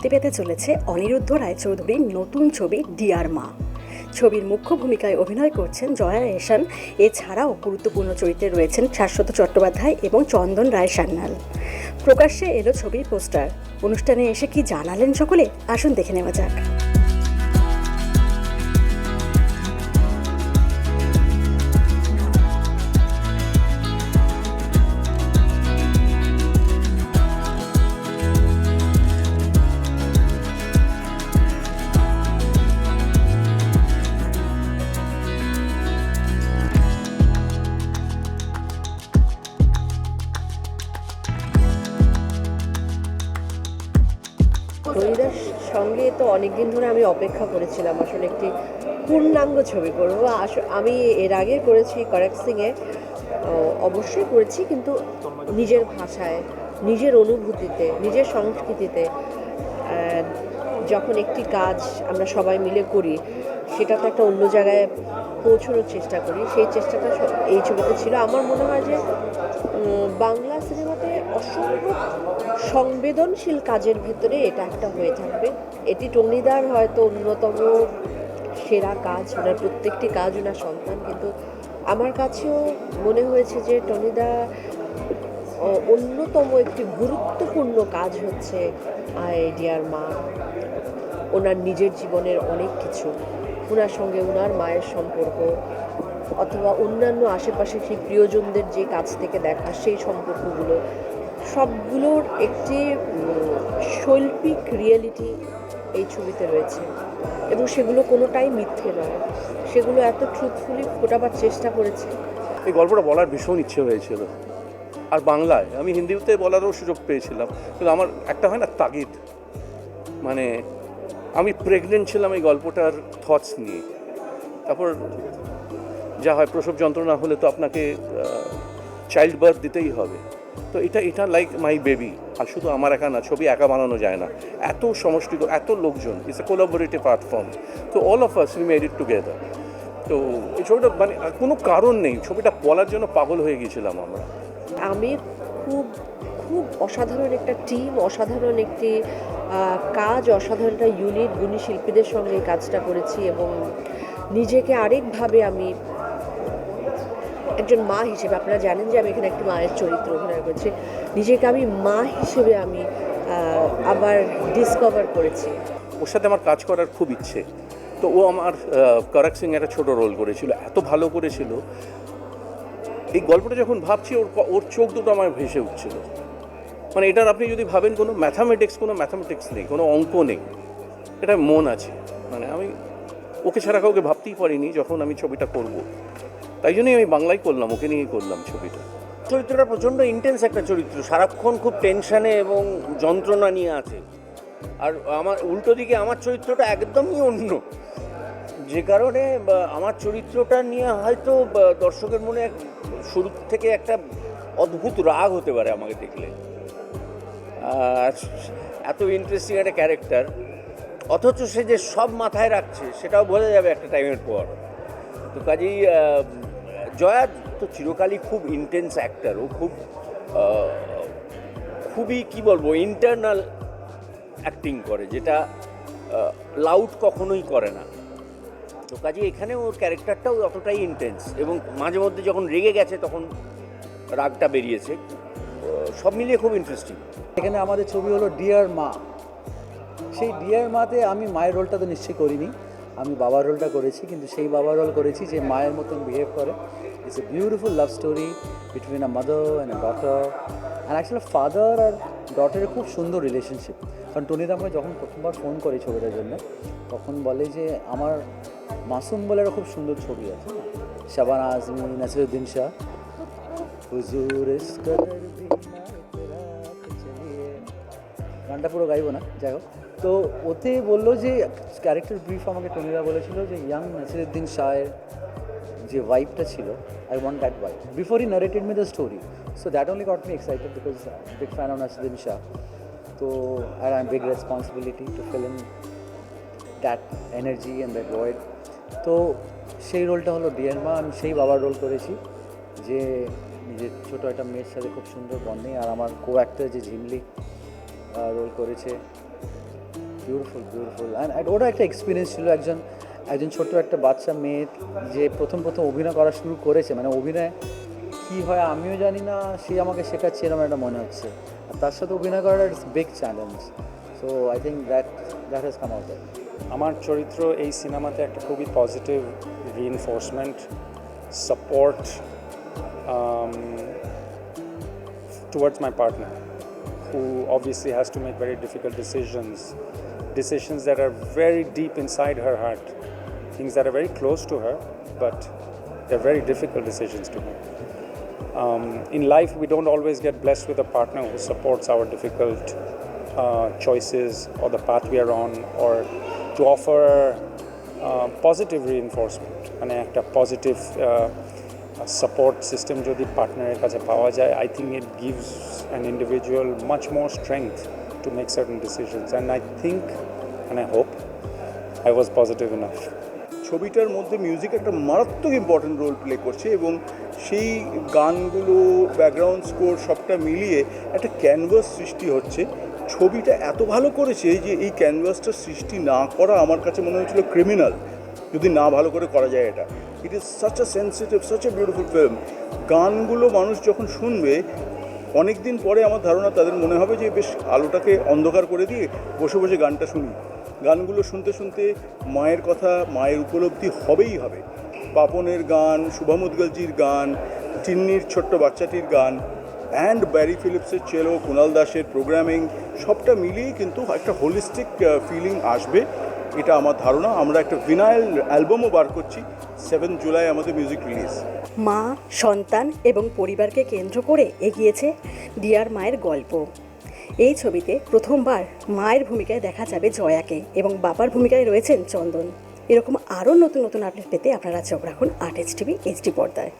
মুক্তি পেতে চলেছে অনিরুদ্ধ রায়চৌধুরীর নতুন ছবি ডিয়ার মা। ছবির মুখ্য ভূমিকায় অভিনয় করছেন জয়া এশান এছাড়াও গুরুত্বপূর্ণ চরিত্রে রয়েছেন শাশ্বত চট্টোপাধ্যায় এবং চন্দন রায় সান্যাল। প্রকাশ্যে এলো ছবির পোস্টার। অনুষ্ঠানে এসে কি জানালেন সকলে? আসুন দেখে নেওয়া যাক। রনিদার সঙ্গে তো অনেকদিন ধরে আমি অপেক্ষা করেছিলাম। আসলে একটি পূর্ণাঙ্গ ছবি করব। আমি এর আগে করেছি করেক্ট সিংয়ে অবশ্যই করেছি কিন্তু নিজের ভাষায়, নিজের অনুভূতিতে, নিজের সংস্কৃতিতে যখন একটি কাজ আমরা সবাই মিলে করি, সেটা তো একটা অন্য জায়গায় পৌঁছানোর চেষ্টা করি। সেই চেষ্টাটা এই ছবিতে ছিল। আমার মনে হয় যে বাংলা সিনেমাতে অসম্ভব সংবেদনশীল কাজের ভেতরে এটা একটা হয়ে থাকবে। এটি টনিদার হয়তো অন্যতম সেরা কাজ, ওনার প্রত্যেকটি কাজ ওনার সন্তান, কিন্তু আমার কাছেও মনে হয়েছে যে টনিদা অন্যতম একটি গুরুত্বপূর্ণ কাজ হচ্ছে আইডিয়ার মা। ওনার নিজের জীবনের অনেক কিছু, ওনার সঙ্গে ওনার মায়ের সম্পর্ক অথবা অন্যান্য আশেপাশে সেই প্রিয়জনদের যে কাছ থেকে দেখা, সেই সম্পর্কগুলো, সবগুলোর একটি শৈল্পিক রিয়েলিটি এই ছবিতে রয়েছে। এবং সেগুলো কোনোটাই মিথ্যে নয়। সেগুলো এত ট্রুথফুলি ফোটাবার চেষ্টা করেছে। এই গল্পটা বলার ভীষণ ইচ্ছে হয়েছিল। আর বাংলায়, আমি হিন্দিতে বলারও সুযোগ পেয়েছিলাম। কিন্তু আমার একটা হয় না, তাগিদ। মানে আমি প্রেগনেন্ট ছিলাম এই গল্পটার থটস নিয়ে। তারপর যা হয় প্রসব যন্ত্রণা হলে তো আপনাকে চাইল্ড বার্থ দিতেই হবে। তো এটা এটা লাইক মাই বেবি আর শুধু আমার একা না, ছবি একা বানানো যায় না। এত সমষ্টি এত লোকজন ইটস এ কোলাবোরেটিভ আর্ট তো all of us we made it together তো এই ছবিটা মানে কোনো কারণ নেই, ছবিটা বলার জন্য পাগল হয়ে গিয়েছিলাম আমরা। আমি খুব খুব অসাধারণ একটা টিম অসাধারণ একটি কাজ, অসাধারণ একটা ইউনিট গুণী শিল্পীদের সঙ্গে কাজটা করেছি এবং নিজেকে আরেকভাবে আমি একজন মা হিসেবে, আপনারা জানেন যে আমি এখানে একটি মায়ের চরিত্র অভিনয় করছি। নিজেকে আমি মা হিসেবে আমি আবার ডিসকভার করেছি। ওর সাথে আমার কাজ করার খুব ইচ্ছে। তো ও আমার করাক সিং একটা ছোটো রোল করেছিল, এত ভালো করেছিল। এই গল্পটা যখন ভাবছি, ওর ওর চোখ দুটো আমার ভেসে উঠছিল। মানে এটার আপনি যদি ভাবেন, কোনো ম্যাথামেটিক্স কোনো ম্যাথামেটিক্স নেই, কোনো অঙ্ক নেই, এটা মন আছে। মানে আমি, ওকে ছাড়া কাউকে ভাবতেই পারিনি যখন আমি ছবিটা করব। তাই জন্যই আমি বাংলায় করলাম, ওকে নিয়েই করলাম ছবিটা। চরিত্রটা প্রচণ্ড ইন্টেন্স একটা চরিত্র। সারাক্ষণ খুব টেনশানে এবং যন্ত্রণা নিয়ে আছে। আর আমার, উল্টো দিকে আমার চরিত্রটা একদমই অন্য। যে কারণে আমার চরিত্রটা নিয়ে হয়তো দর্শকের মনে এক, শুরু থেকে একটা অদ্ভুত রাগ হতে পারে আমাকে দেখলে। এত ইন্টারেস্টিং একটা ক্যারেক্টার অথচ সে যে সব মাথায় রাখছে, সেটাও বোঝা যাবে একটা টাইমের পর। তো কাজেই জয়া তো চিরকালই খুব ইন্টেন্স অ্যাক্টার ও খুব খুবই কি বলব ইন্টারনাল অ্যাক্টিং করে, যেটা লাউড কখনোই করে না। তো কাজে এখানে ওর ক্যারেক্টারটাও অতটাই ইন্টেন্স এবং মাঝে মধ্যে যখন রেগে গেছে তখন রাগটা বেরিয়েছে। সব মিলিয়ে খুব ইন্টারেস্টিং এখানে আমাদের ছবি হলো ডিয়ার মা। সেই ডিয়ার মাতে আমি মায়ের রোলটা তো নিশ্চয়ই করিনি। আমি বাবা রোলটা করেছি, কিন্তু সেই বাবা রোল করেছি যে মায়ের মতন বিহেভ করে। It's a beautiful love story between a mother and a daughter and actually father আর ডটারের খুব সুন্দর রিলেশনশিপ কারণ টনিদা আমাকে যখন প্রথমবার ফোন করে ছবিটার জন্য, তখন বলে যে, আমার মাসুম বলে একটা খুব সুন্দর ছবি আছে। শাবান আজমি, নাসিরুদ্দিন শাহ। গানটা পুরো গাইবো না, যাই হোক। তো ওতে বলল যে ক্যারেক্টার ব্রিফ আমাকে টনিদা বলেছিল যে ইয়াং নাসিরুদ্দিন শাহের যে ভাইবটা ছিল I want that vibe before he narrated me the story so that only got me excited because big fan of Naseeruddin Shah তো আর I am big responsibility to fill in that energy and that void তো সেই রোলটা হলো deer মা, আমি সেই বাবার role করেছি যে নিজের ছোটো একটা মেয়ের সাথে খুব সুন্দর বন্ডিং আর আমার কো অ্যাক্টর যে ঝিমলি রোল করেছে বিউটিফুল বিউটিফুল অ্যান্ড ওটা একটা এক্সপিরিয়েন্স ছিল একজন একজন ছোট্ট একটা বাচ্চা মেয়ে যে প্রথম প্রথম অভিনয় করা শুরু করেছে। মানে অভিনয় কী হয় আমিও জানি না সে আমাকে শেখাচ্ছে এরকম একটা মনে হচ্ছে। আর তার সাথে অভিনয় করাটা it's big challenge so I think that that has come out আমার চরিত্র এই সিনেমাতে একটা খুবই positive reinforcement support towards my partner, who obviously has to make very difficult decisions, decisions that are very deep inside her heart, things that are very close to her, but they're very difficult decisions to make. Um, in life, we don't always get blessed with a partner who supports our difficult uh, choices or the path we are on, or to offer uh, positive reinforcement, an act of positive. Uh, support system যদি পার্টনারের কাছে পাওয়া যায় I think it gives an individual much more strength to make certain decisions and I think and I hope I was positive enough ছবিটার মধ্যে music একটা মারাত্মক important role play করছে এবং সেই গানগুলো ব্যাকগ্রাউন্ড স্কোর সবটা মিলিয়ে একটা ক্যানভাস সৃষ্টি হচ্ছে। ছবিটা এত ভালো করেছে যে এই ক্যানভাসটা সৃষ্টি না করা আমার কাছে মনে হয়েছিল ক্রিমিনাল যদি না ভালো করে করা যায় এটা। It is such a sensitive such a beautiful film গানগুলো মানুষ যখন শুনবে অনেক দিন পরে আমার ধারণা তাদের মনে হবে যে বেশ আলোটাকে অন্ধকার করে দিয়ে বসে বসে গানটা শুনি। গানগুলো শুনতে শুনতে মায়ের কথা, মায়ের উপলব্ধি হবেই হবে। পাপনের গান, শুভম উদ্গলজির গান, টিন্নির ছোট্ট বাচ্চাটির গান অ্যান্ড ব্যারি ফিলিপসের চেলো কুণাল দাসের প্রোগ্রামিং সবটা মিলিয়ে কিন্তু একটা হোলিস্টিক ফিলিং আসবে। এটা আমার ধারণা। আমরা একটা ভিনাইল অ্যালবামও বার করছি। সেভেন জুলাই আমাদের মিউজিক রিলিজ মা, সন্তান এবং পরিবারকে কেন্দ্র করে এগিয়েছে ডিয়ার মায়ের গল্প। এই ছবিতে প্রথমবার মায়ের ভূমিকায় দেখা যাবে জয়াকে এবং বাবার ভূমিকায় রয়েছেন চন্দন। এরকম আরও নতুন নতুন আপডেট পেতে আপনারা চোখ রাখুন আর্ট টিভি, এইচডি পর্দায়।